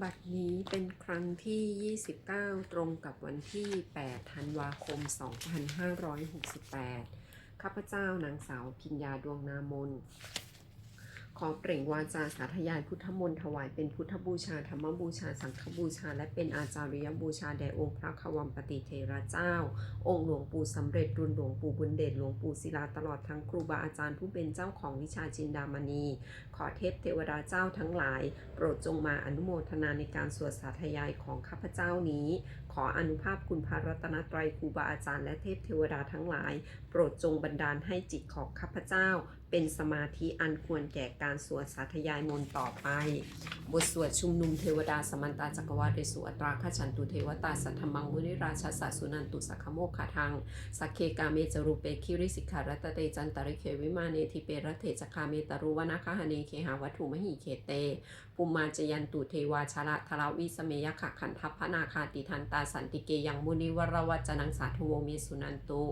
บัดนี้เป็นครั้งที่ 29 ตรงกับวันที่ 8 ธันวาคม 2568 ข้าพเจ้านางสาวพิญญาดวงนามน ขอเปล่งวาจาสาธยายพุทธมนต์ถวายเป็นพุทธบูชาธรรมบูชา สังฆบูชา และเป็นอาจาริยบูชาแด่องค์พระขวัมปฏิเทระเจ้า องค์หลวงปู่สำเร็จรุ่นหลวงปู่บุญเดชหลวงปู่ศิลาตลอดทั้งครูบาอาจารย์ผู้เป็นเจ้าของวิชาจินดามณี ขอเทพเทวดาเจ้าทั้งหลาย โปรดจงมาอนุโมทนาในการสวดสาธยายของข้าพเจ้านี้ ขออนุภาพคุณพระรัตนตรัยครูบาอาจารย์และเทพเทวดาทั้งหลาย โปรดจงบันดาลให้จิตของข้าพเจ้า เป็นสมาธิอันควรแก่การสวดสาธยายมนต์ต่อไป บทสวดชุมนุมเทวดาสมันตาจักรวาลเรสุอัตราขฉันตุเทวตาสัทธมังมุนิราชาสัสุนันตุสักขโมกขาทางสักเคกาเมจรูเปคิริสิกขารัตเตจันตริเควิมาเนทิเปรเถจคาเมตรุวนาคหเนเคหาวัตถุมหิเคเต ปุมมาจยันตุเทวาชละทราวิสเมยขะขันทัพพนาคาติทันตาสันติเกยังมุนิวรวัจจนังสาธโวเมสุนันตุ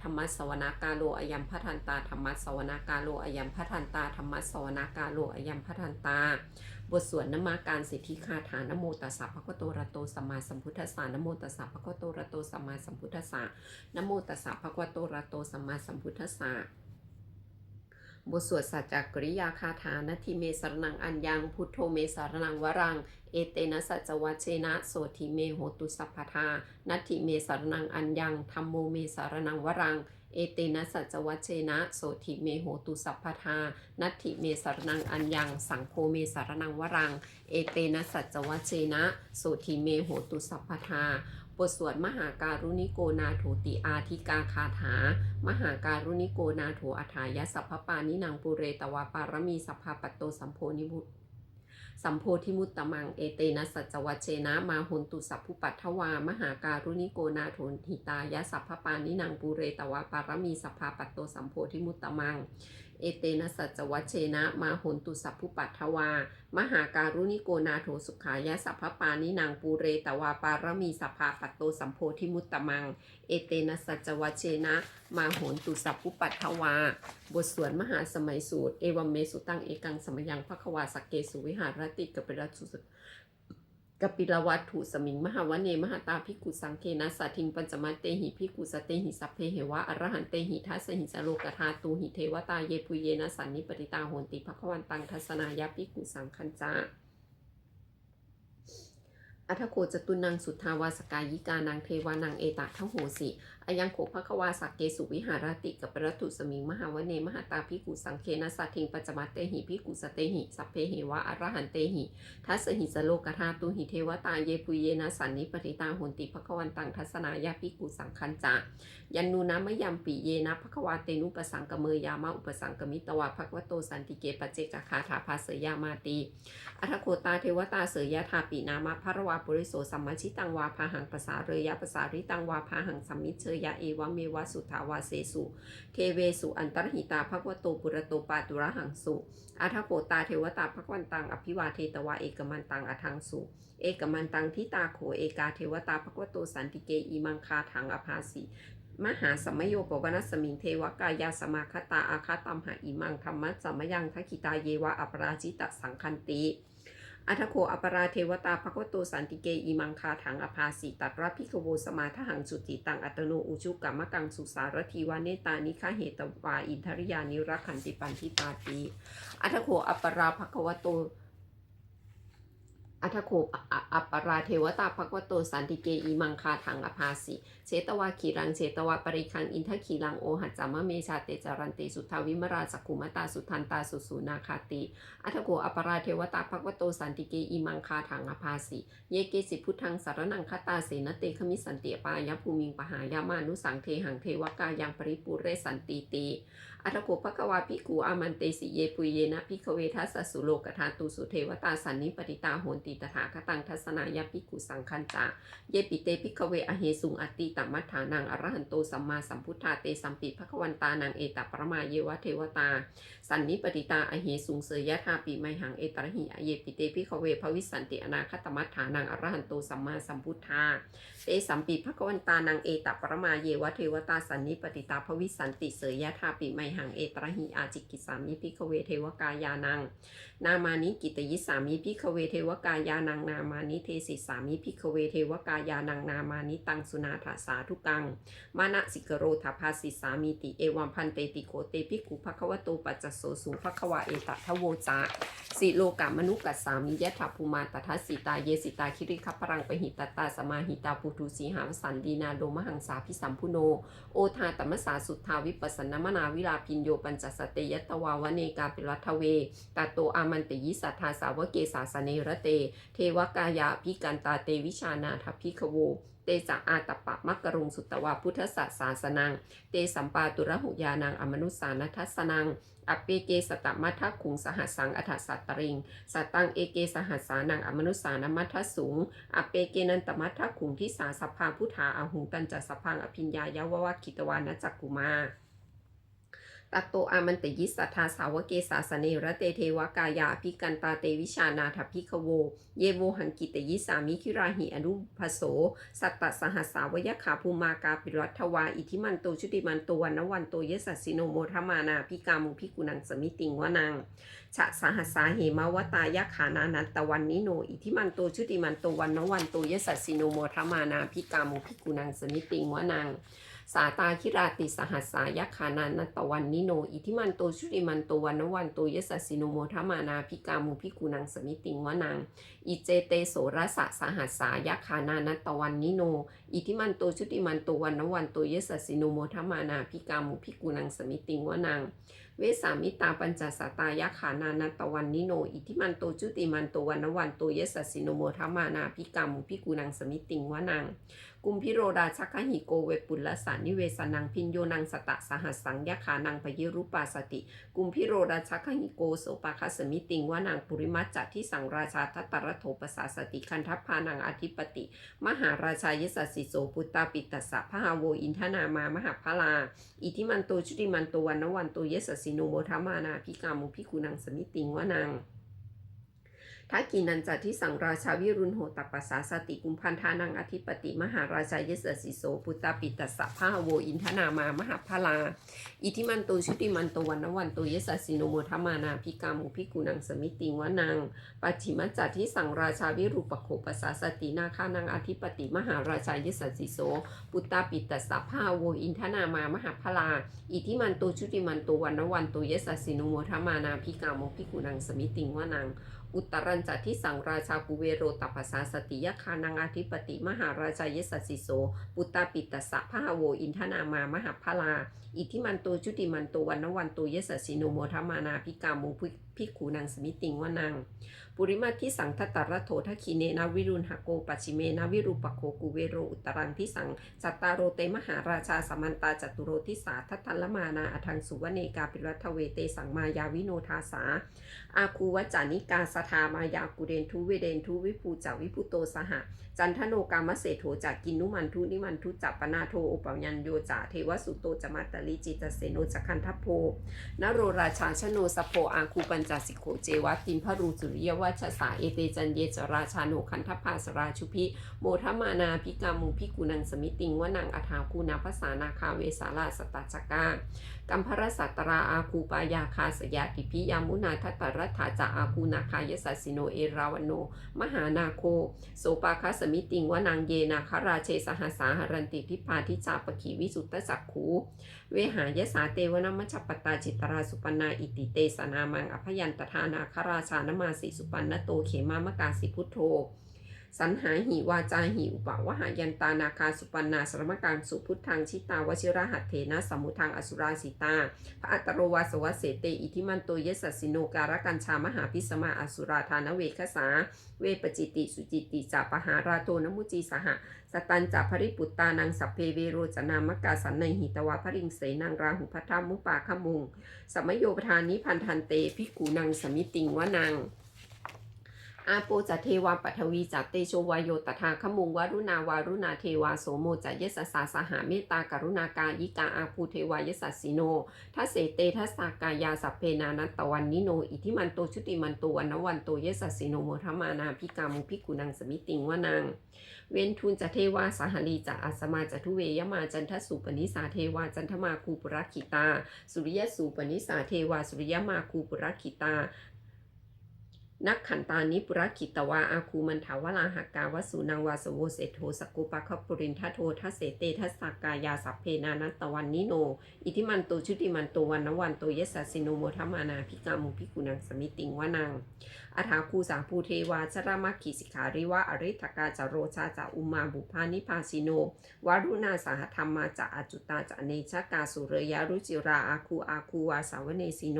ธรรมสสวนากาโลอยัมพทันตาธรรมสสวนากาโลอยัมพทันตาธรรมสสวนากาโลอยัมพทันตา บทสวดนมาการสิทธิคาถานโมตัสสะภะคะวะโตระโตสัมมาสัมพุทธัสสะนโมตัสสะภะคะวะโตระโตสัมมาสัมพุทธัสสะนโมตัสสะภะคะวะโตระโตสัมมาสัมพุทธัสสะ บทสวดสัจจกริยาคาถานาทิเมสรนังอัญญัง พุทโธเมสรนังวรัง เอเตนะสัจจวัชเชนะโสทิเมโหตุสัพพทานัตถิเมสรนังอัญญังธรรมโมเมสรนังวรัง เอเตนะสัจจวัชเชนะโสทิเมโหตุสัพพทานัตถิเมสรนังอัญญัง สังโฆเมสรนังวรัง เอเตนะสัจจวัชเชนะโสทิเมโหตุสัพพทา บทสวดมหาการุณิโกนาโถติอาธิกาคาถา มหาการุณิโกนาโถอัฐายสัพพปานินางปุเรตวาปารมีสัพพปตโตสัมโพนิบุตสัมโพธิมุตตมังเอเตนะสัจวัชเชนะมาหุนตุสัพพุปัทถวา มหาการุณิโกนาโถหิตายะสัพพปานินางปุเรตวาปารมีสัพพปตโตสัมโพธิมุตตมัง เอเตนะสัจจวัชเชนะ มาหนตุสัพพุปัทถวา มหาการุณิโกนาโถสุขายะสัพพปานินางปูเรตวาปารมีสัพพาปัตโตสัมโพธิมุตตมัง เอเตนะสัจจวัชเชนะ มาโหนตุสัพพุปัทถวา บทสวดมหาสมัยสูตร เอวัมเมสุตังเอกังสมยังพระควาสักเกสุวิหารติกเปิรสุส กปิลวัตถุสมิง มหาวเนมหาตาพิกุสังเคนะสัทิงปัญจมาเตหิพิกุสเตหิสัพเพเหวะอรหันเตหิทัสสหิสโลกธาตูหิเทวตาเยปุเยนะสันนิปติตาโหนติภควันตังทัศนายาภิกขุสังคัญจาอัทโคจตุนังสุทธาวาสกายิกานางเทวานางเอตะทะโหสิ อายังโขภควาสักเกสุวิหารติกับปรตุสมิงมหาวเนมหาตาภิกุสังเคนะสัทิงปัจจมัตเตหิภิกุสเตหิ สัพเพเหวะอรหันเตหิ ทัสหิสโลกธาตุหิเทวตาเยปุเยนะสันนิปติตาโหนติภควันตังทัสนายาภิกุสังคัญจายันนูนะมะยัมปิเยนะภควาเตนุปสังกเมยามะอุปสังกมิตวาภควโตสันติเกปเจกคาถาภาเสยามาตีอัทโคตาเทวตาเสยยะธาปินามะภระวาปุริโสสัมมาชิตังวาพาหังภาษาเรยะภาษาริตังวาพาหังสัมมิเชยะเอวะเมวะสุทาวาเสสุ เทเวสุอันตรหิตาภควโตปุระโตปาตุระหังสุอัทโคตาเทวตาภควันตังอภิวาเทตวาเอกมันตังอทังสุเอกมันตังทิตาโขเอกาเทวตาภควโตสันติเกอิมังคาถังอภาสิมหาสมโยปวนสมิงเทวกายาสมาคตาอาคาตัมหาอิมังธรรมะสัมยังทักิตาเยวะอปราจิตสังคันติ อัทโคอปราเทวตาภควโตสันติเกอิมังคาถังอภาสิตัตระพิกโวสมาทหังสุติตังอัตโนอุชุกรรมกังสุสารทีวาเนตานิคาเหตวาอินทริยานิรักขันติปันทิตาตีอัทโคอปราภควโต อัทโคออัปปราเทวตาภควโตสันติเกอิมังคาถังอภาสิเชตวาขีรังเชตวาปริคังอินทขีรังโอหัจจามะเมชาเตจารันเตสุทธาวิมราสกุมตาสุทันตาสุสูนาคาติอัทโกอัปปราเทวตาภควโตสันติเกอิมังคาถังอภาสิเยเกสิพุทธังสารนังคตาเสนเตขมิสันติปายภูมิงปหายามานุสังเทหังเทวกายังปริปุเรสันติเต อัทโกภควาภิกูอามันเตสิเยปุยเยนะภิกเวทัสสุโลกทาตุสุเทวตาสันนิปติตาโหนติตถาคตังทัศนายาภิกูสังคันจาเยปิเตภิกเวอเหสุงอติตมมัฏฐานังอรหันโตสัมมาสัมพุทธาเตสัมปิภควันตานังเอตปรมาเยวะเทวตาสันนิปติตาอเหสุงเสยยะธาปิไมหังเอตระหิอเยปิเตภิกขเวภวิสันติอนาคตมัฏฐานังอรหันโตสัมมาสัมพุทธาเตสัมปิภควันตานังเอตปรมาเยวะเทวตาสันนิปติตาภวิสันติเสยยะธาปิไมหังเอตระหิอาจิกิสามิพิกเวเทวกายานัง นามานิกิตยิสามิพิกเวเทวกายานังนามานิเทสิสามิพิกเวเทวกายานังนามานิตังสุนาถาสาทุกัง มานะสิกโรธาภาสิสามีติเอวัมพันเตติโกเตพิกุภควโตปัจจโสสุภควาเอตทะโวจาสิโลกามนุกัสสามิยะถาภูมาตทัสสิตาเยสิตาคิริคัปรังปหิตตาสมาหิตาปุตุสีหาสันดีนาโดมหังสาพิสัมพุโน โอทาตมสาสุทธาวิปัสนมนาวิลาพินโยปัญจสเตยตวาวเนกาเปรัทเวตาโตอามันติยิสัทธาสาวเกสาสเนระเต เทวกายาพิกันตาเตวิชานาทพิขโว เตจะอาตปะมักกรุงสุตวาพุทธศาสาสนัง เตสัมปาตุระหุยานังอมนุสานัทสนังอปเปเกสตมัทธคุงสหัสังอัฏฐสัตตริงสัตังเอเกสหัสานังอมนุสานมัทธสูงอปเปเกนันตมัทธคุงที่สาสพพังพุทธาอาหุงตันจัสพพังอภิญญายาววะกิตวานะจักกุมา ตัตโตอามันตยิสัทธาสาวเกสาสเนระเตเทวกายาภิกันตาเตวิชานาถพิขโว เยโวหังกิตยิสามิคิราหิอนุภโส สัตตสหัสสาวยขาภูมากาปิรัตวา อิทิมันโตชุติมันโตวันนวันโตเยสัสสิโนโมทมานาพิกามุพิกุนังสมิติงวนังชะสหัสสาเหมาวตายขานานันตวันนิโน อิทิมันโตชุติมันโตวันนวันโตเยสัสสิโนโมทมานาพิกามุพิกุนังสมิติงวนัง สาตาคิราติสหัสสายคานานัตตวันนิโน อิทิมันโตชุติมันโตวันนวันโตยสัสสิโนโมทมานาพิกามุพิกุนังสมิติงวนัง อิเจเตโสรสะสหัสสายคานานัตตวันนิโน อิทิมันโตชุติมันโตวันนวันโตยสัสสิโนโมทมานาพิกามุพิกุนังสมิติงวนัง เวสามิตาปัญจสตายขานานัตตวันนิโน อิทิมันโตจุติมันโตวันนวันโตยสัสสิโนโมทมานาพิกามุพิกุนังสมิติงวนัง กุมพิโรดาชักขหิโกเวปุลลสานิเวสนังพินโยนังสตะสหัสสังยขานังพยิรุปาสติ กุมพิโรดาชักขหิโกโสปาคสมิติงวานังปุริมัจจะที่สังราชาทัตตรโถปสาสติคันทัพพานังอธิปติ มหาราชายสสสิโสปุตตาปิตัสสะพหาโวอินทนามามหาพลา อิทิมันโตชุติมันโตวันนวันโตเยสสิโนโมทามานาพิกามุพิกุนังสมิติงวานัง ทักกินันจัตที่สังราชาวิรุณโหตปัสสาสติกุมพันธานังอธิปติมหาราชายสสสิโสปุตตาปิตัสสะพาโวอินทนามามหาพลา อิทิมันโตชุติมันโตวันนวันโตเยสสสิโนโมทมานาพิกามุพิกุนังสมิติงวนังปัจฉิมจัตที่สังราชาวิรูปโขปสาสตินาคานังอธิปติมหาราชายสสสิโสปุตตาปิตัสสะพาโวอินทนามามหาพลา อิทิมันโตชุติมันโตวันนวันโตเยสสสิโนโมทมานาพิกาโมพิกุนังสมิติงวนัง อุตรัญจัที่สังราชากุเวโรตัปสาสติยคานังอธิปติมหาราชายสสสิโส ปุตตาปิตัสสะพาโวอินทนามามหาพลา อิทิมันโตชุติมันโตวันนวันโตเยสสสิโนโมทามานาพิกาโมพิ กุนังสมิติงวานังปุริมาที่สังทัตตรโถทัคคีเนนาวิรุณหโกปชิเมนาวิรูปโคกุเวโรอุตรังที่สังจัตตารโรเตมหาราชาสมันตาจตุโรทิสาทัตทัลละมานาอทังสุวเนกาปิรัตเวเตสังมายาวิโนทาสา อาคูวจานิกาสทามายากุเดนทุเวเดนทุวิภูจาวิพุโตสหจันทโนกามเศรษโถจากกินนุมันทุนิมันทุจัปปนาโทอุปยัญโยจาเทวสุโตจมัตตลิจิตเสโนจคันทัพโพนโรราชาชโนสโพอาคูปัญจสิกโขเจวัตติมพรูสุริยวัชสาเอเตจันเยจราชาโนคันทพาสราชุพิโมทมานาพิกามุพิกุนังสมิติงวนังอาถาคูนาภาษานาคาเวสาลาสตัจกากัมพรสัตตราอาคูปายาคาสยาติพิยามุนาทัตตรัฐาจาอาคูนาคายสัสิโนเอราวโน มหานาโคโสปาคาสมิติงวนางเยนาคาราเชสหัสาหรันติทิพาทิจาปขีวิสุตตจักขูเวหายสาเตวนมัชปตาจิตราสุปนาอิติเตสนามังอภยันตทานาคาราชานมาสิสุปันนโตเขมามกาสิพุทโธ สันหาหิวาจาหิอุปะวหายันตานาคาสุปันนาสรมกังสุพุทธังชิตาวชิระหัตเถนะสมุทังอสุราสิตาพระอัตโรวาสวะเสเตอิทิมันโตเยสัสิโนการกัญชามหาพิสมาอสุราธานเวคสาเวปจิติสุจิติจาปหาราโตนมุจีสหสตันจาภริปุตตานังสัพเพเวโรจนามกาสันในหิตวาภริงเสนังราหุพัทธามุปาขมุงสมโยปทานิพันธันเตพิกูนังสมิติงวนัง อาโปจะเทวาปัทวีจะเตโชวายโยตถาขมุงวารุณาวารุณาเทวาโสโมจะเยสสาสหาเมตตากรุณากายิกาอาภูเทวายสัสสิโนทัเสเตทัสสากายาสัพเพนานัตวันนิโน อิทิมันโตชุติมันโตวันนวันโตเยสัสสิโนโมทมานาพิกามุพิกุนังสมิติงวนัง เวนทุนจะเทวาสหลีจะอัสมาจะทุเวยมาจันทสุปนิสาเทวาจันทมาคูปุรักขิตา สุริยสูปนิสาเทวาสุริยมาคูปุรักขิตา นักขันตานิปุรคิตวาอาคูมันถาวลาหากาวสุนังวาสโวเสโทสกุปะคปุรินทโททัสเสเตทัสสากายาสัพเพนานัตตวันนิโน อิทิมันโตชุติมันโตวันนวันโตเยสสสิโนโมทมานาพิกามุพิกุนังสมิติงวานัง อาถาคูสาภูเทวาชรามัคคิสิขาริวะอริทกาจาโรชาจาอุมาบุพานิพาสิโนวารุณาสหธรรมาจะอจุตาจะเนชกาสุเรยารุจิราอาคูอาคูวาสาวเนสิโน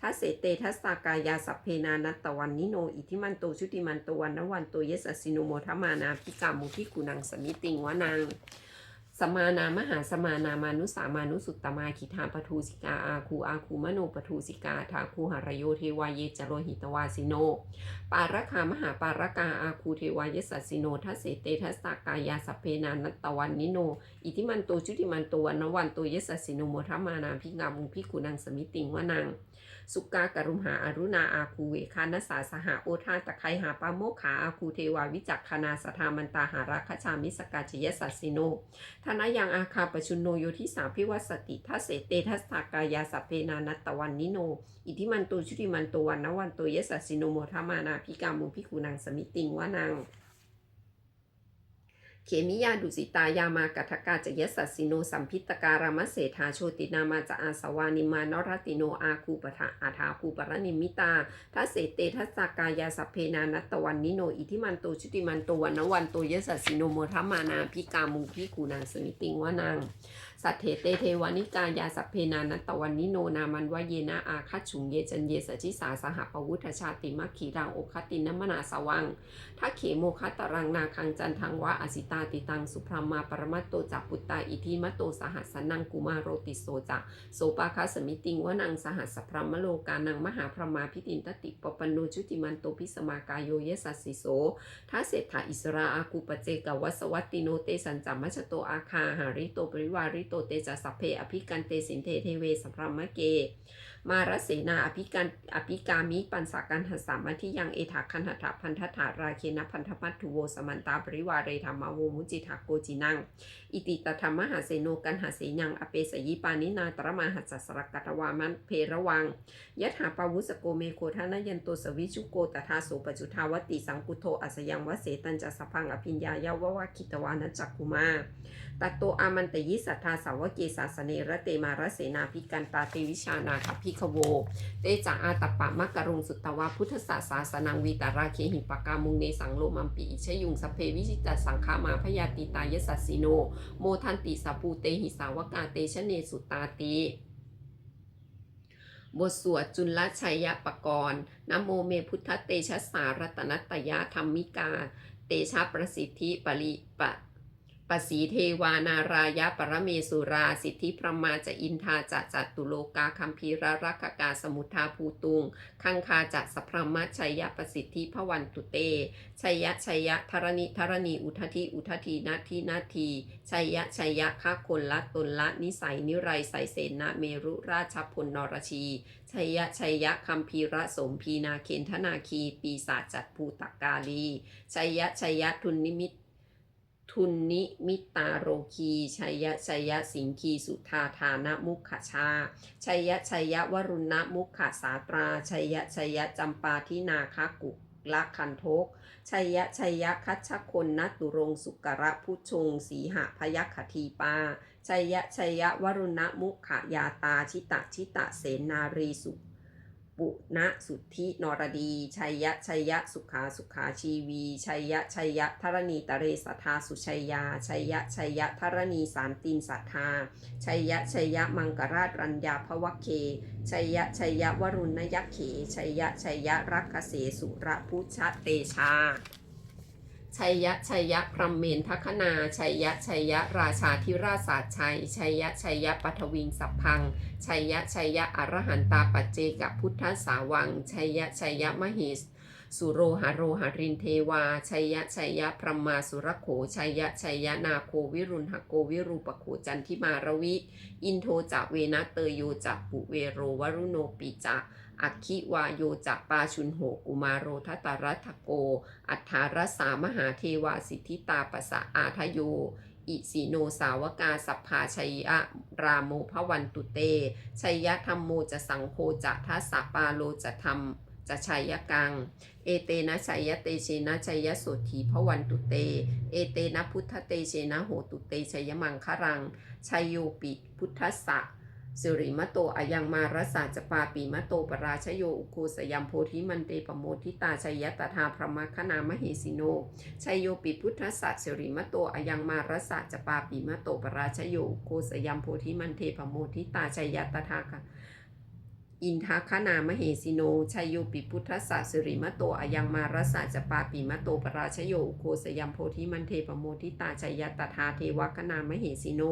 ทัสเสเตทัสสากายาสัพเพนานัตวันนิโนอิทิมันโตชุติมันโตวันนวันโตเยสสสิโนโมทมานาพิกามุพิกุนังสมิติงวนัง สมานามหาสมานามานุสามานุสุตตมาคิทาปทูสิกาอาคูอาคูมโนปทูสิกาทาคูหารโยเทวาเยจโรหิตวาสิโน ปารคามหาปารกาอาคูเทวายสัสสิโนทัสเสเตทัสสากายาสเพนานัตตวันนิโน อิทิมันโตชุติมันโตวันวันโตเยสสสิโนโมทมานาพิกามุพิกุนังสมิติงวนัง สุกากรุมหาอารุณาอาคูเวคานัสสาสหาโอทาตะไคหาปาโมขาอาคูเทวาวิจักคณาสทามันตาหาราคชามิสกาจยสัสสิโนธนายังอาคาปชุนโนโยทิสาพิวัสติทัสเสเตทัสสากายาสัพเพนานัตตวันนิโน อิทิมันโตชุติมันตวันนวันโตเยสัสสิโนโมทามานาพิกามุพิกุนังสมิติงวานัง เขมิยาดุสิตายามากัทกาจะยสัสิโนสัมพิตการามเสธาโชตินามาจะอาสวานิมานรติโนอาคูปะทะอาทาคูปรนิมิตาทัเสเตทัสสากายาสัพเพนานัตวันนิโนอิทิมันโตชุติมันโตวันวันโตยสัสิโนโมทมานาพิกามุพิกูนางสมิติงวานัง สัทเถเตเทวานิกายาสัพเพนานัตตวันนิโนนามันวเยนะอาคัจฉุงเยจันเยสจิสาสหปวุฒชาติมัคคีรังโอคตินมนาสวังทักเขโมคัตตรังนาคังจันทังวะอสิตาติตังสุพรหมาปรมัตโตจักปุตตาอิทิมัตโตสหัสสนังกุมาโรติโสจะโสปาคาสมิติงวนังสหัสสพรมโลกานังมหาพรมาพิตินตติปปันโนชุติมันโตพิสมากายโยเยสัสสิโสทัเศรษฐาอิสราอาคูปเจกวัสวัตติโนเตสันจัมมัชโตอาคาหาริโตปริวาริโตเตจะสัพเพอภิกันเตสินเทเทเวสัพพรมะเก มารเสนาอภิกันอภิกามิปันสากันหัสามัทิยังเอถาคันหถาพันธถาราเคนะพันธพัทถุโวสมันตาปริวาเรธรรมโวมุจิทักโกจินัง อิติตธรรมหาเสโนกันหาเสยังอเปสยิปานินาตรมาหัสสรกัตวามันเพระวังยถาปวุสโกเมโคทานายันโตสวิชุโกตถาโสปจุทาวติสังกุโทอัสยังวเสตันจะสพังอภิญญายาววะคิตวานัจจคุมาตัตโตอามันตยิสัทธาสาวกเกสาสเนระเตมารเสนาภิกันตาเตวิชานาคพิขโว เตจาอาตปะมะกะรุงสุตตวาพุทธศาสาสนังวีตาราเคหิปกามุงเนสังโลมัมปีชยุงสเพวิจิตสังขามาพยาติตายสัสสิโน โมทันติสปูเตหิสาวกาเตชะเนสุตาติบทสวดจุลชัยยปกรณ์นโมเมพุทธเตชะสารัตนัตตยาธรรมิกา เตชะประสิทธิปริปะ ปสีเทวานารายะปรเมสุรา สิทธิพระมาจะอินทาจะจัตุโลกาคัมภีรรักกาสมุทาภูตุง คังคาจะสพรมชัยยะประสิทธิพวันตุเต ชัยยะชัยยะธรณิธรณีอุทธิอุทธินาทีนาทีชัยยะชัยยะค้าคนละตนละนิสัยนิไรใสเสนาเมรุราชพลนรชี ชัยยะชัยยะคัมภีระสมพีนาเคนธนาคี ปีศาจจัดภูตกาลี ชัยยะชัยยะทุนนิมิต ทุนนิมิตาโรคีชัยยะชัยยะสิงคีสุธาธานะมุขชาชัยยะชัยยะวรุณมุขสาตราชัยยะชัยยะจำปาทินาคกุละคันทกชัยยะชัยยะคัชชคนนัตุรงสุกระพุชง สีหะพยัคทีปาชัยยะชัยยะวรุณมุขยาตาชิตะชิตะเสนารีสุ ปุณสุทธินรดี ชัยยะ ชัยยะ สุขา สุขาชีวี ชัยยะ ชัยยะธรณีตะเรสทาสุชัยยา ชัยยะ ชัยยะธรณีสารตินสัทธา ชัยยะ ชัยยะมังกราชรัญญาภวเค ชัยยะ ชัยยะวรุณยักเข ชัยยะ ชัยยะรักเกษสุระพุชเตชา ชัยยะชัยยะพรหมเมนทคนาชัยยะชัยยะราชาธิราชศาสชัยชัยยะชัยยะปัทวิงสัพพังชัยยะชัยยะอรหันตาปัจเจกพุทธสาวังชัยยะชัยยะมหิสสุโรหะโรหะรินเทวาชัยยะชัยยะพรหมาสุรโขชัยยะชัยยะนาโควิรุณหโกวิรูปโขจันทิมารวิ อินโทจะเวนะเตโยจะปุเวโรวรุโนปิจะ อัคคิวาโยจะปาชุนโหกุมาโรทัตรัตโก อัฏฐารสามหาเทวาสิทธิตาปสะอาทโย อิสิโนสาวกาสัพพาชัยะรามโมภวันตุเต ชัยยะธรรมโมจะสังโฆจะทัสสะปาโลจะธรรมจะชัยยกัง เอเตนะชัยยะเตเชนะชัยยะโสถีพวันตุเต เอเตนะพุทธเตเชนะโหตุเตชัยมังครังชัยโยปิพุทธสะ สิริมโตอายังมารสาจปาปีมโตปราชโยอุคูสยามโพธิมันเตปโมทิตาชัยตถาพระมคณามเหสิโนชัยโยปิพุทธสัสิริมโตอายังมารสาจปาปีมโตปราชโยอุคูสยามโพธิมันเตปโมทิตาชัยตถาคะ อินทคานามเหสิโนชัยโยปิพุทธสัสิริมโตอายังมารสะจปาปิมโตปราชโยโคสยัมโพธิมันเทปโมทิตาชัยตถาเทวคณามเหสิโน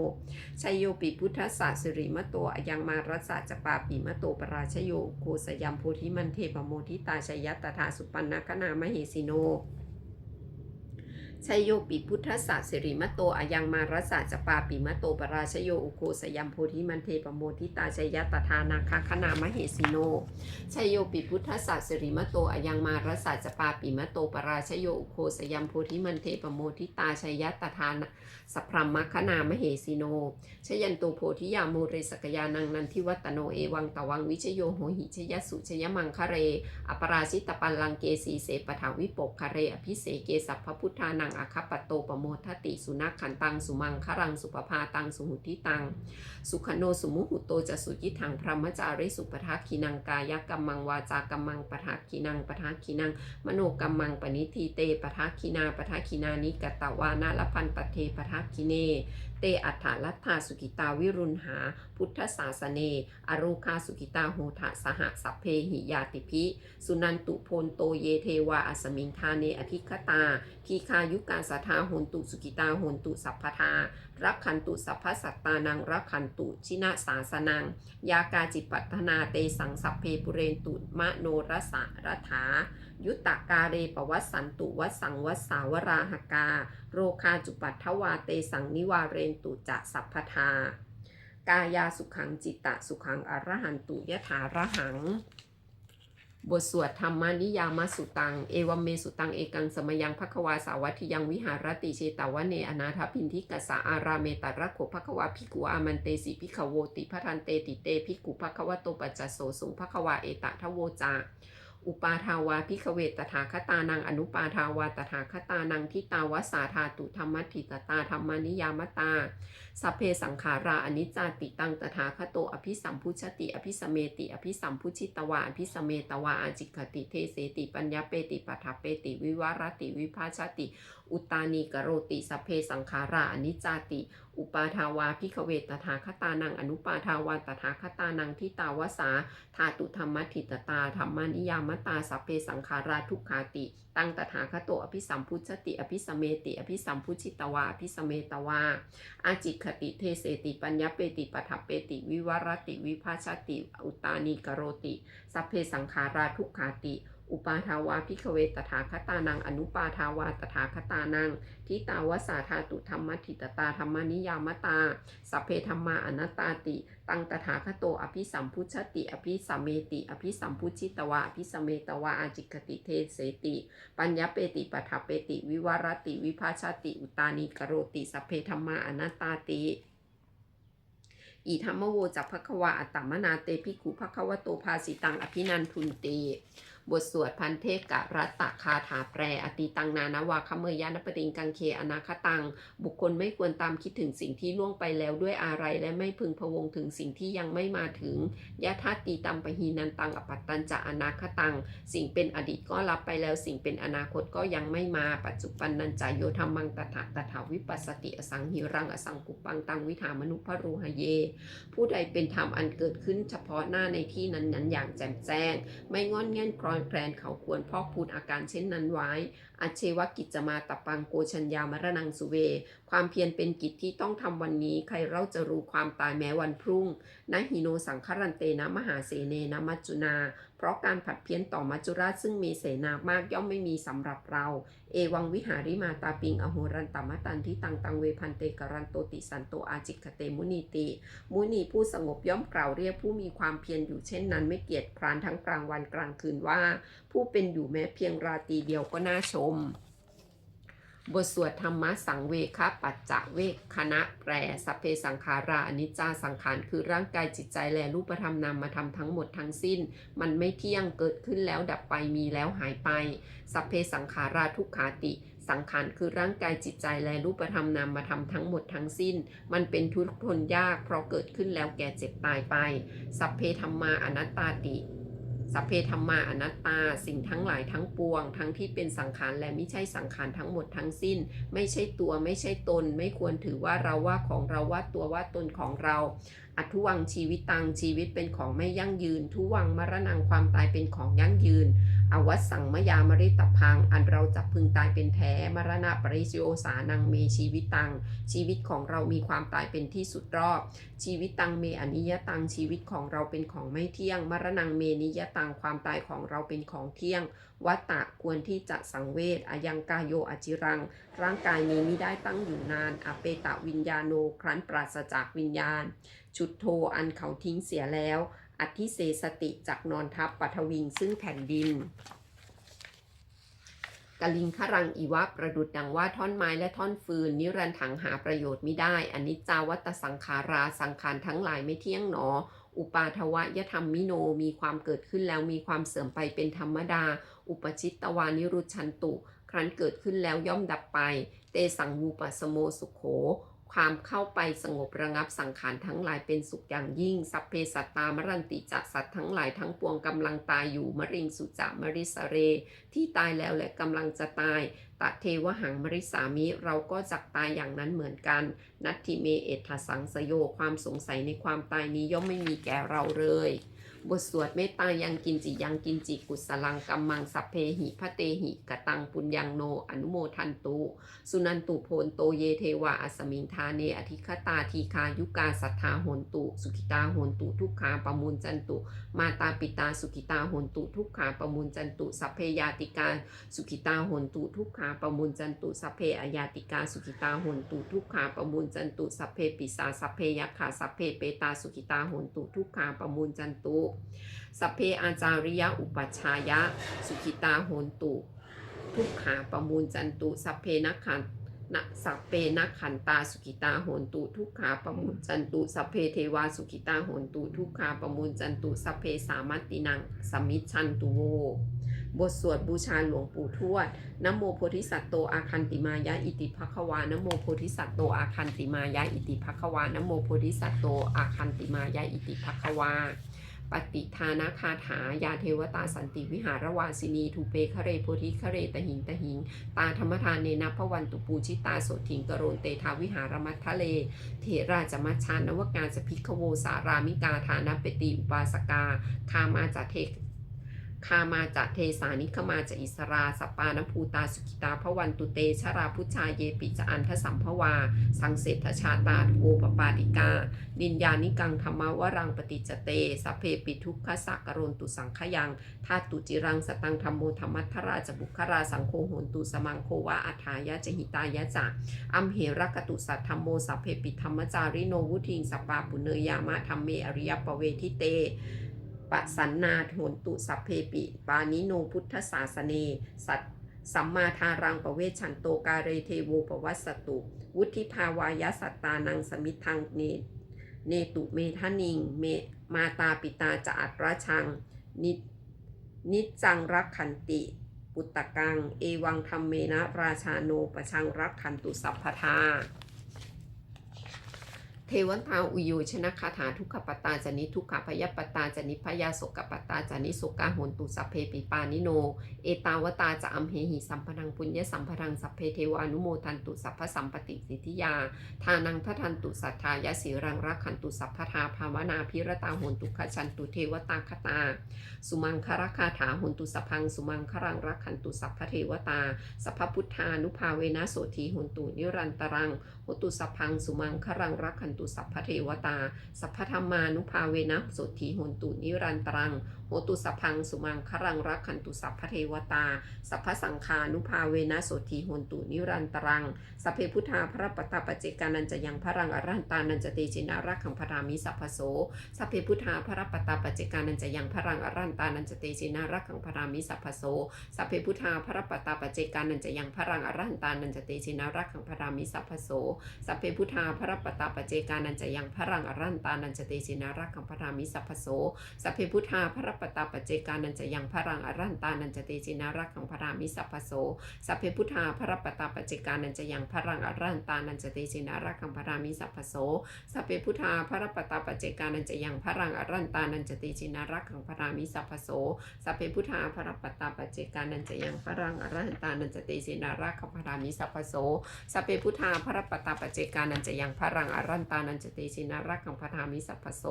ชัยโยปิพุทธศาสิริมโตอายังมารสสะจปาปิมโตปราชโยโคสยัมโพธิมันเทปโมทิตาชยตถาสุปันนคณามเหสิโน ชัยโยปิพุทธศาสิริมโตอายังมารสสะจปาปิมโตปราชโยอุโคสยัมโพธิมันเทปโมทิตาชยตถานาคคณามเหสิโนชัยโยปิพุทธศาสิริมโตอายังมารสสะจปาปิมโตปราชโยอุโคสยัมโพธิมันเทปโมทิตาชยตถานะสัพพรมคณามเหสิโนชยันตุโพธิยาโมเรสกยานังนันทิวัตโนเอวังตวังวิชโยโหหิชยสุชยมังคะเร อปราชิตปัลลังเกสีเสปถาวิปกคะเรอภิเสเกสัพพพุทธานังอคัปปโตปโมทติ สุนักขันตัง สุมังครัง สุปภาตัง สุหุทิตัง สุขโนสุมุหุโตจะสุยิทังพรหมจาริสุปทักขินังกายกัมมังวาจากัมมังปทักขินังปทักขินัง มโนกัมมังปณิทีเตปทักขินาปทักขินานิกตะวานาลพันปเทปทักขิเนเตอัฏฐาลัทธาสุกิตาวิรุณหา พุทธศาสเน อโรคาสุกิตาโหทะสหสัพเพหิยาติพิสุนันตุโพนโตเยเทวาอสมิงทาเนอธิคตา ทีคายุกาสทาโหนตุสุกิตาโหนตุสัพพทา รักขันตุสัพพสัตตานังรักขันตุชินะสาสนัง ยากาจิปัตนาเตสังสัพเพปุเรนตุมะโนรสะรถา ยุตตกาเรปวัสสันตุวัสังวสาวราหกา โรคาจุปัททวาเตสังนิวาเรนตุจะสัพพทากายาสุขังจิตตะสุขังอรหันตุยถาระหัง บทสวดธรรมานิยามสุตัง เอวเมสุตังเอกังสมยังภควาสาวัติยังวิหารติเชตาวะเนอนาถพินทิกสสะอาราเมตระโขภควาภิกุอามันเตสิภิกขโวติพระทันเตติเตภิกุภควโตปัจจโสสุงภควาเอตะทะโวจา อุปาทาวาพิกเวตถาคตานังอนุปาทาวาตถาคตานังทิตาวสาธาตุธรรมทิตตาธรรมานิยามตาสัพเพสังขาราอนิจจติตังตถาคโตอภิสัมพุชติ อภิสเมติ อภิสัมพุชิตวาอภิสเมตวาอาจิกขติเทเสติปัญญาเปติปัฏฐเปติวิวารติวิภาชติ อุตานีกโรติสัพเพสังขาราอนิจจาติ อุปาทาวาพิขเวตถาคตานังอนุปาทาวาตถาคตานังทิตาวสาธาตุธรรมทิตตาธรรมานิยามตาสัพเพสังขาราทุกขาติ ตั้งตถาคโตอภิสัมพุชติอภิสเมติอภิสัมพุชิตวาอภิสเมตวาอาจิคติเทเสติปัญญาเปติปัฏฐเปติ วิวรติวิภาชติ อุตานีกโรติ สัพเพสังขาราทุกขาติ อุปาทาวาพิขเวตถาคตานัง อนุปาทาวาตถาคตานัง ทิตาวสาธาตุธรรมทิตตาธรรมนิยามตา สัพเพธรรมาอนัตตาติ ตังตถาคโต อภิสัมพุชติ อภิสัมเมติ อภิสัมพุชิตวะอภิสมเมตวะอาจิกติเทเสติ ปัญญาเปติปัฏฐเปติ วิวารติ วิภาชติ อุตานีกโรติ สัพเพธรรมาอนัตตาติอีธรรมโวจักภควาอัตตมนาเตภิกขุภควโตภาสิตังอภินันทุนเต บทสวดพันเทกะรัตตะคาถาแปรอติตังนานาวาคเมยานปติงกังเคอนาคตัง บุคคลไม่ควรตามคิดถึงสิ่งที่ล่วงไปแล้วด้วยอะไรและไม่พึงพวงถึงสิ่งที่ยังไม่มาถึงยะทัตติตัมปหีนันตังอปัตตัญจะอนาคตัง สิ่งเป็นอดีตก็รับไปแล้วสิ่งเป็นอนาคตก็ยังไม่มาปัจจุบันนันจายโยธรรมังตถาตถาวิปัสสติอสังหิรังอสังกุปังตังวิถามนุพรูหเย ผู้ใดเป็นธรรมอันเกิดขึ้นเฉพาะหน้าในที่นั้นๆ อย่างแจ่มแจ้ง ไม่งอนแง่นคลอนแพลนเขาควรพอกพูนอาการเช่นนั้นไว้อาเชวกิจจมาตปังโกชัญญามรนังสุเว ความเพียรเป็นกิจที่ต้องทำวันนี้ ใครเราจะรู้ความตายแม้วันพรุ่งนะหิโนสังครันเตนะมหาเสเนนะมัจจุนา เพราะการผัดเพี้ยนต่อมัจจุราชซึ่งมีเสนามากย่อมไม่มีสำหรับเรา เอวังวิหาริมาตาปิงอโหรันตมตันที่ตังตังเวพันเตกรันโตติสันโตอาจิกเตมุนีติ มุนีผู้สงบย่อมกล่าวเรียกผู้มีความเพียรอยู่เช่นนั้นไม่เกียจคร้านทั้งกลางวันกลางคืนว่า ผู้เป็นอยู่แม้เพียงราตรีเดียวก็น่าชม บทสวดธรรมะสังเวคปัจจเวคคณะแปรสัพเพสังขาราอนิจจาสังขารคือร่างกายจิตใจและรูปธรรมนามมาทำทั้งหมดทั้งสิ้น มันไม่เที่ยงเกิดขึ้นแล้วดับไปมีแล้วหายไป สัพเพสังขาราทุกขาติ สังขารคือร่างกายจิตใจและรูปธรรมนามมาทำทั้งหมดทั้งสิ้น มันเป็นทุกข์ทนยากเพราะเกิดขึ้นแล้วแก่เจ็บตายไป สัพเพธรรมาอนัตตาติ สัพเพธรรมาอนัตตา สิ่งทั้งหลายทั้งปวง ทั้งที่เป็นสังขารและไม่ใช่สังขารทั้งหมดทั้งสิ้น ไม่ใช่ตัวไม่ใช่ตน ไม่ควรถือว่าเราว่าของเราว่าตัวว่าตนของเรา อทุวังชีวิตตังชีวิตเป็นของไม่ยั่งยืน ทุวังมรณังความตายเป็นของยั่งยืน อวัสังมยามริตพัง อันเราจับพึงตายเป็นแท้ มรณะปริโยสานังเมชีวิตตัง ชีวิตของเรามีความตายเป็นที่สุดรอบ ชีวิตตังเมอนิยตัง ชีวิตของเราเป็นของไม่เที่ยง มรณงเมนิยตัง ความตายของเราเป็นของเที่ยง วัตตะควรที่จะสังเวชอายังกายโยอจิรัง ร่างกายนี้ไม่ได้ตั้งอยู่นาน อเปตะวิญญาโน ครั้นปราศจากวิญญาณ ชุดโทอันเขาทิ้งเสียแล้ว อธิเสสติจากนอนทับปัทวิงซึ่งแผ่นดินกลิงครังอีวะประดุดดังว่าท่อนไม้และท่อนฟืน นิรันถังหาประโยชน์ไม่ได้อนิจจาวัตสังขาราสังขารทั้งหลายไม่เที่ยงหนอ อุปาทวะยธรรมมิโนมีความเกิดขึ้นแล้วมีความเสื่อมไปเป็นธรรมดา อุปชิตตวานิรุชันตุ ครั้นเกิดขึ้นแล้วย่อมดับไป เตสังวูปสโมสุขโข ความเข้าไปสงบระงับสังขารทั้งหลายเป็นสุขอย่างยิ่ง สัพเพสัตตามรันติจักสัตว์ทั้งหลายทั้งปวงกำลังตายอยู่มริงสุจามริสเร ที่ตายแล้วและกำลังจะตายตะเทวหังมริสามิเราก็จักตายอย่างนั้นเหมือนกัน นัตถิเมเอทสังสโยความสงสัยในความตายนี้ย่อมไม่มีแก่เราเลย บทสวดเมตตายังกินจิยังกินจิกุสลังกัมมังสัพเพหิพะเตหิกตังปุญญังโน อนุโมทันตุสุนันตุโพนโตเยเทวาอสมิงทาเนอธิคตาทีคายุกาสัทธาโหนตุสุขิตาโหนตุทุกขาปมูลจันตุ มาตาปิตาสุขิตาโหนตุทุกขาปมูลจันตุสัพเพยาติกาสุขิตาโหนตุทุกขาปมูลจันตุสัพเพอายาติกาสุขิตาโหนตุทุกขาปมูลจันตุสัพเพปิสาสัพเพยักขาสัพเพเปตาสุขิตาโหนตุทุกขาปมูลจันตุสัพเพอาจาริยอุปัชฌายะ สุขิตาโหนตุ ทุกขาประมูลจันตุ สัพเพนักขันนะสัพเพนักขันตาสุขิตาโหนตุ ทุกขาประมูลจันตุ สัพเพเทวาสุขิตาโหนตุ ทุกขาประมูลจันตุ สัพเพสามัตตินังสมมิชันตุโว บทสวดบูชาหลวงปู่ทวดนโมโพธิสัตว์โตอาคันติมายะอิติภควานโมโพธิสัตว์โตอาคันติมายะอิติภควานโมโพธิสัตว์โตอาคันติมายะอิติภควา ปฏิทานาคาถายาเทวตาสันติวิหารวาสินีทูเปคะเรโพธิคะเรตหิงตหิง ตาธรรมทานเนนะพวันตุปูชิตาโสถิงกโรนเตทาวิหารมัททะเล เทราจมัชชานวกาสพิกโวสารามิกาฐานะเปติอุปาสกา คามาจาเท คามาจาเทสานิขมาจาอิสราสปปานภูตาสุขิตาพวันตุเตชราพุชาเยปิจอันทสัมภวา สังเศรชาตาโกปปาติกา นินยานิกังธรรมวรังปฏิจเตสเพปิทุกขสักกรนตุสังขยังธาตุจิรังสตังธรรมโมธรรมัทราจบุคราสังโฆโหนตุสมังโควะอัฏฐายะจหิตายะจะอัมเหรกตุสัทธรรมโมสัพเพปิธรรมจาริโนวุทิงสปปาปุเนยยามะธรรมเมอริยปเวทิเต ปะสันนาโหนตุสัพเพปิ ปานิโนพุทธศาสเน สัตสัมมาทารังปะเวชันโตกาเรเทโวปวัสสตุ วุฒิภาวายสัตตานังสมิทังเนเนตุเมทานิง เมมาตาปิตาจะอัตราชัง นินิจจังรักขันติ ปุตตะกัง เอวังธรรมเมนะราชาโนประชังรักขันตุสัพพทา เทวตาอุโยชนะคาถาทุกขปตาจานิทุกขพยปตาจานิพยาโสกปตาจานิสกาหนตุสัพเพปิปานิโน เอตาวตาจะอัมเหหิสัมพทังปุญญสัมพทังสัพเพเทวานุโมทันตุสัพพสัมปติสิทธิยา ทานังพระทันตุสัทธายะสีรังรักขันตุสัพพทาภาวนาพิรตาหนตุขชันตุเทวตาคตา สุมังคารคาถาหนตุสัพังสุมังครังรักขันตุสัพพเทวตา สัพพพุทธานุภาเวนะโสทีโหนตุนิรันตรังโหตุสัพพังสุมังครังรักขันตุสัพพเทวตา สัพพธรรมานุภาเวนะโสทีโหนตุนิรันตรัง โหตุสัพพังสุมังครังรักขันตุสัพพเทวตา สัพพสังคานุภาเวนะโสทีโหนตุนิรันตรัง สัพเพพุทธาพระปตตาปเจกานันจะยังพระรังอรันตานันจะเตจินารักขังพรามิสัพพโสสัพเพพุทธาพระปตตาปเจกานันจะยังพระรังอรันตานันจะเตจินารักขังพรามิสัพพโสสัพเพพุทธาพระปตตาปเจกานันจะยังพระรังอรันตานันจะเตจินารักขังพรามิสัพพโส สัพเพพุทธาพระปตาปเจกานันจะยังพระรังอรันตานันจะเตจินารักขังพรามิสัพพโส สัพเพพุทธาพระปตตาปเจกานันจะยังพระรังอรันตานันจะเตจินารักขังพรามิสัพพโสสัพเพพุทธาพระปตาปเจกานันจะยังพระรังอรันตานันจะเตจินารักขังพรามิสัพพโสสัพเพพุทธาพระปตาปเจกานันจะยังพระรังอรันตานันจะเตจินารักขังพรามิสัพพโสสัพเพพุทธาพระปตาปเจกานันจะยังพระรังอรันตานันจะเตจินารักขังพรามิสัพพโสสัพเพพุทธาพระปตาปเจกานันจะยังพระรังอรันตานันจะเตชินารักขังพรามิสัพพโส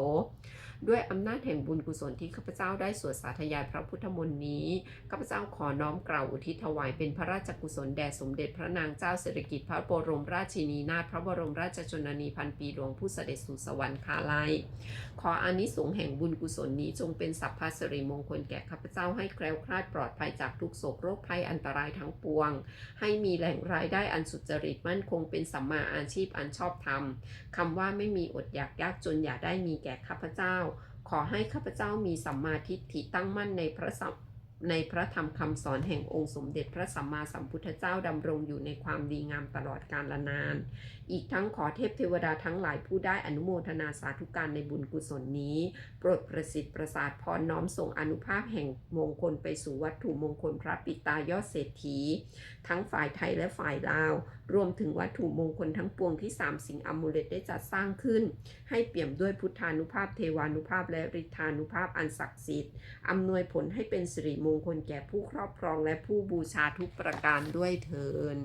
ด้วยอำนาจแห่งบุญกุศลที่ข้าพเจ้าได้สวดสาธยายพระพุทธมนต์นี้ข้าพเจ้าขอน้อมกล่าวอุทิศถวายเป็นพระราชกุศลแด่สมเด็จพระนางเจ้าสิริกิติ์พระบรมราชินีนาถพระบรมราชชนนีพันปีหลวงผู้เสด็จสู่สวรรคาลัย ขออานิสงส์แห่งบุญกุศลนี้จงเป็นสัพพสิริมงคลแก่ข้าพเจ้าให้แคล้วคลาดปลอดภัยจากทุกโศกโรคภัยอันตรายทั้งปวง ให้มีแหล่งรายได้อันสุจริตมั่นคงเป็นสัมมาอาชีพอันชอบธรรมคำว่าไม่มีอดอยากยากจนอย่าได้มีแก่ข้าพเจ้า ขอให้ข้าพเจ้ามีสัมมาทิฏฐิตั้งมั่นในพระสัม ในพระธรรมคำสอนแห่งองค์สมเด็จพระสัมมาสัมพุทธเจ้าดำรงอยู่ในความดีงามตลอดกาลนาน อีกทั้งขอเทพเทวดาทั้งหลายผู้ได้อนุโมทนาสาธุการในบุญกุศลนี้ โปรดประสิทธิ์ประสาทพรน้อมส่งอนุภาพแห่งมงคลไปสู่วัตถุมงคลพระปิตายอดเศรษฐี ทั้งฝ่ายไทยและฝ่ายลาว รวมถึงวัตถุมงคลทั้งปวงที่สามสิ่งอมูเลตได้จัดสร้างขึ้น ให้เปี่ยมด้วยพุทธานุภาพเทวานุภาพและฤทธานุภาพอันศักดิ์สิทธิ์อำนวยผลให้เป็นสิริมงคลแก่ผู้ครอบครองและผู้บูชาทุกประการด้วยเทิน